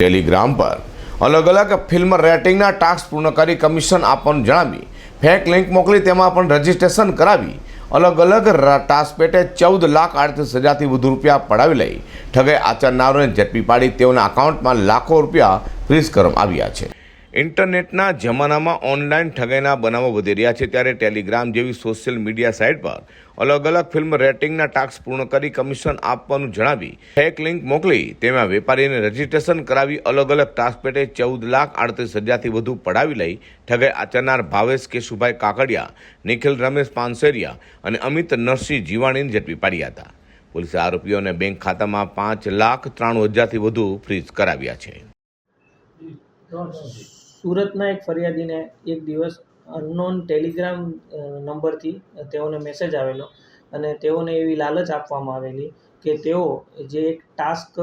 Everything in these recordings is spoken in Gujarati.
ટેલિગ્રામ પર અલગ અલગ ફિલ્મ રેટિંગના ટાસ્ક પૂર્ણ કરી કમિશન આપવાનું જણાવી, ફેક લિંક મોકલી તેમાં પણ રજીસ્ટ્રેશન કરાવી અલગ અલગ ટાસ્ક પેટે ચૌદ લાખ આડત્રીસ હજારથી વધુ રૂપિયા પડાવી લઈ ઠગે આચરનારોને ઝડપી પાડી તેઓના અકાઉન્ટમાં લાખો રૂપિયા ફ્રીઝ કરવામાં આવ્યા છે. ઇન્ટરનેટના જમાનામાં ઓનલાઈન ઠગાઈના બનાવો વધી રહ્યા છે ત્યારે ટેલિગ્રામ જેવી સોશિયલ મીડિયા સાઇટ પર અલગ અલગ ફિલ્મ રેટિંગના ટાસ્ક પૂર્ણ કરી કમિશન આપવાનું જણાવી ફેક લિંક મોકલી તેમાં વેપારીને રજીસ્ટ્રેશન કરાવી અલગ અલગ ટાસ્ક પેટે ચૌદ લાખ આડત્રીસ હજારથી વધુ પડાવી લઈ ઠગાઈ આચરનાર ભાવેશ કેશુભાઈ કાકડિયા, નિખિલ રમેશ પાનસેરિયા અને અમિત નરસિંહ જીવાણીને ઝડપી પાડ્યા હતા. પોલીસે આરોપીઓને બેંક ખાતામાં પાંચ લાખ ત્રાણું હજારથી વધુ ફ્રીઝ કરાવ્યા છે. સુરતના એક ફરિયાદીને એક દિવસ અનનોન ટેલિગ્રામ નંબરથી તેઓને મેસેજ આવેલો અને તેઓને એવી લાલચ આપવામાં આવેલી કે તેઓ જે એક ટાસ્ક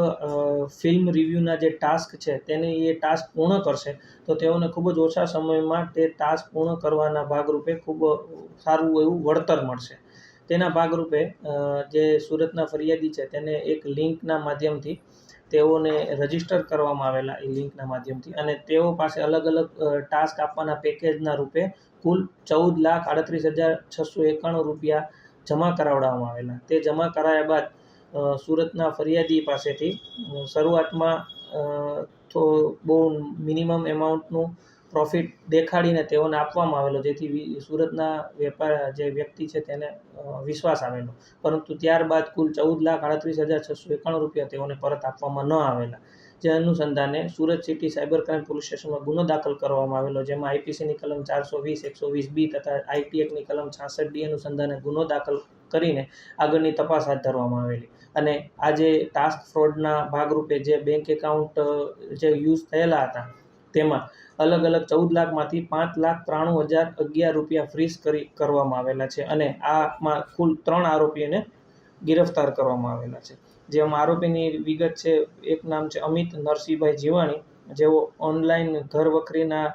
ફિલ્મ રિવ્યૂના જે ટાસ્ક છે તેને એ ટાસ્ક પૂર્ણ કરશે. તો તેઓને ખૂબ જ ઓછા સમયમાં તે ટાસ્ક પૂર્ણ કરવાના ભાગરૂપે ખૂબ સારું એવું વળતર મળશે. તેના ભાગરૂપે જે સુરતના ફરિયાદી છે તેને એક લિંકના માધ્યમથી તેઓને રજિસ્ટર કરવામાં આવેલા એ લિંકના માધ્યમથી. અને તેઓ પાસે અલગ અલગ ટાસ્ક આપવાના પેકેજના રૂપે કુલ ચૌદ લાખ આડત્રીસ હજાર છસો એકાણું રૂપિયા જમા કરાવડાવવામાં આવેલા. તે જમા કરાયા બાદ સુરતના ફરિયાદી પાસેથી શરૂઆતમાં તો બહુ મિનિમમ એમાઉન્ટનું પ્રોફિટ દેખાડીને તેઓને આપવામાં આવેલો, જેથી સુરતના વેપાર, જે વ્યક્તિ છે તેને વિશ્વાસ આવેલો. પરંતુ ત્યારબાદ કુલ ચૌદ લાખ આડત્રીસ હજાર છસો એકાણું રૂપિયા તેઓને પરત આપવામાં ન આવેલા. જે અનુસંધાને Surat city cyber crime police સ્ટેશનમાં ગુનો દાખલ કરવામાં આવેલો, જેમાં આઈપીસીની કલમ ચારસો વીસ, એકસો વીસ બી તથા આઈટી એક્ટની કલમ છાસઠ ડી અનુસંધાને ગુનો દાખલ કરીને આગળની તપાસ હાથ ધરવામાં આવેલી. અને આ જે ટાસ્ક ફ્રોડના ભાગરૂપે જે બેંક એકાઉન્ટ જે યુઝ થયેલા હતા તેમાં અલગ અલગ ચૌદ લાખમાંથી પાંચ લાખ ત્રાણું હજાર અગિયાર રૂપિયા ફ્રીઝ કરી કરવામાં આવેલા છે અને આમાં કુલ ત્રણ આરોપીઓને ગિરફ્તાર કરવામાં આવેલા છે. જેમાં આરોપીની વિગત છે એક નામ છે અમિત નરસિંહભાઈ જીવાણી જેઓ ઓનલાઈન ઘર વખરીના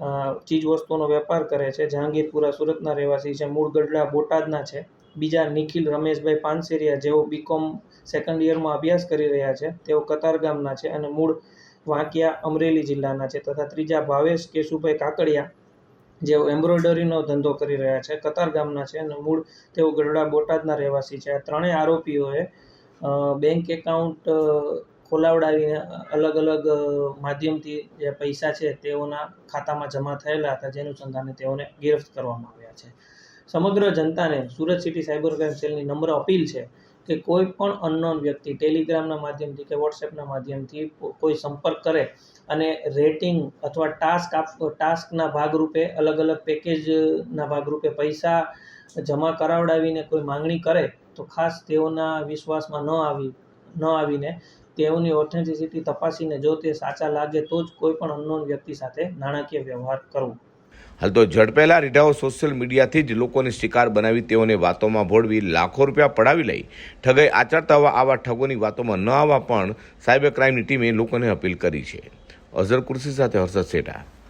અ, ચીજ વસ્તુઓનો વેપાર કરે છે. જહાંગીરપુરા સુરતના રહેવાસી છે. મૂળ ગઢડા બોટાદના છે. બીજા નિખિલ રમેશભાઈ પાનસેરિયા જેઓ બીકોમ સેકન્ડ યરમાં અભ્યાસ કરી રહ્યા છે. તેઓ કતાર ગામના છે અને મૂળ વાંકિયા અમરેલી જિલ્લાના છે તથા ત્રીજા ભાવેશ કેશુભાઈ કાકડિયા જેઓ એમ્બ્રોઇડરીનો ધંધો કરી રહ્યા છે. કતાર ગામના છે અને મૂળ તેઓ ગઢડા બોટાદના રહેવાસી છે. આ ત્રણેય આરોપીઓએ બેંક એકાઉન્ટ ખોલાવડાવીને અલગ અલગ માધ્યમથી જે પૈસા છે તેઓના ખાતામાં જમા થયેલા હતા, જેનું સંધાને તેઓને ગિરફ્ત કરવામાં આવ્યા છે. સમગ્ર જનતાને સુરત સિટી સાયબર ક્રાઇમ સેલની નમ્ર અપીલ છે કે કોઈ પણ અનનોન વ્યક્તિ ટેલિગ્રામના માધ્યમથી કે વોટ્સએપના માધ્યમથી કોઈ સંપર્ક કરે અને રેટિંગ અથવા ટાસ્ક આપ, ટાસ્કના ભાગરૂપે અલગ અલગ પેકેજના ભાગરૂપે પૈસા જમા કરાવડાવીને કોઈ માંગણી કરે તો ખાસ તેઓના વિશ્વાસમાં ન આવી, ન આવીને તેઓની ઓથેન્ટિસિટી તપાસીને જો તે સાચા લાગે તો જ કોઈ પણ અનનોન વ્યક્તિ સાથે નાણાકીય વ્યવહાર કરવો. હાલ તો ઝડપેલા રીઢાઓ સોશિયલ મીડિયાથી જ લોકોને શિકાર બનાવી તેઓને વાતોમાં ભોળવી લાખો રૂપિયા પડાવી લઈ ઠગાઈ આચરતા હોવા આવા ઠગોની વાતોમાં ન આવવા પણ સાયબર ક્રાઇમની ટીમે લોકોને અપીલ કરી છે. અઝર કુર્સી સાથે હર્ષદ સેઠા